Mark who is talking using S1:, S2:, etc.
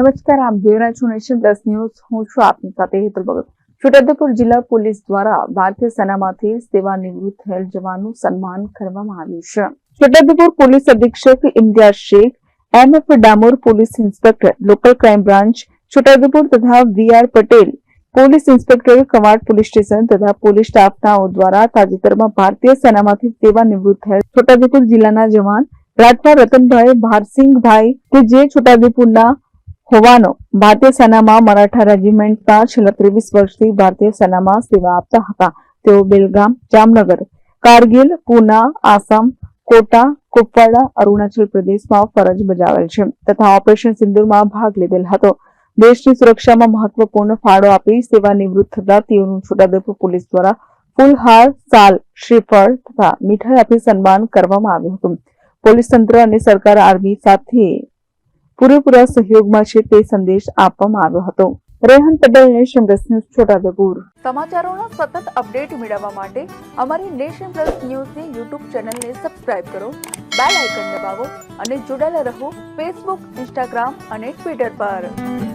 S1: નમસ્કાર, આપ રહ્યા છો નેશન પ્લસ ન્યૂઝ. હું છું આપની સાથે હેતલ ભગત. છોટાઉદેપુર જિલ્લા પોલીસ દ્વારા ભારતીય સેનામાંથી સેવાનિવૃત્ત થયેલ જવાનનું સન્માન કરવામાં આવ્યું છે. છોટાઉદેપુર પોલીસ અધિક્ષક Imtiyaz Shaikh M F Damor police inspector, local crime branch, Chhotaudepur તથા V R Patel, police inspector, Kawad police station તથા પોલીસ સ્ટાફનાઓ દ્વારા તાજેતરમાં ભારતીય સેનામાંથી સેવા નિવૃત્ત થયેલ છોટાઉદેપુર જિલ્લાના જવાન રાઠવા રતનભાઈ ભારસિંહભાઈ કે જે છોટાઉદેપુરના હોવાનો ભારતીય સેનામાં મરાઠા રેજિમેન્ટના છેલ્લા ત્રેવીસ વર્ષથી ભારતીય સેનામાં સેવા આપતા હતા. તેઓ બેલગામ, જામનગર, કારગિલ, પુના, આસામ, કોટા, કુપવાડા, અરુણાચલ પ્રદેશમાં ફરજ બજાવેલ છે તથા ઓપરેશન સિંદુરમાં ભાગ લીધેલ હતો. દેશની સુરક્ષામાં મહત્વપૂર્ણ ફાળો આપી સેવા નિવૃત્ત થતા તેઓનું છોટાઉદેપુર પોલીસ દ્વારા ફૂલહાર, સાલ, શ્રીફળ તથા મીઠાઈ આપી સન્માન કરવામાં આવ્યું હતું. પોલીસ તંત્ર અને સરકાર આર્મી સાથે પૂરેપૂરા સહયોગમાં છે તે સંદેશ આપવામાં આવ્યો હતો. Rehan Patel, Nation Plus News, Chhotaudepur. સમાચારોના સતત અપડેટ મેળવવા માટે અમારી નેશન પ્લસ ન્યૂઝની યુટ્યુબ ચેનલને સબસ્ક્રાઇબ કરો, બેલ આઇકન દબાવો અને જોડાયેલા રહો ફેસબુક, ઇન્સ્ટાગ્રામ અને ટ્વિટર પર.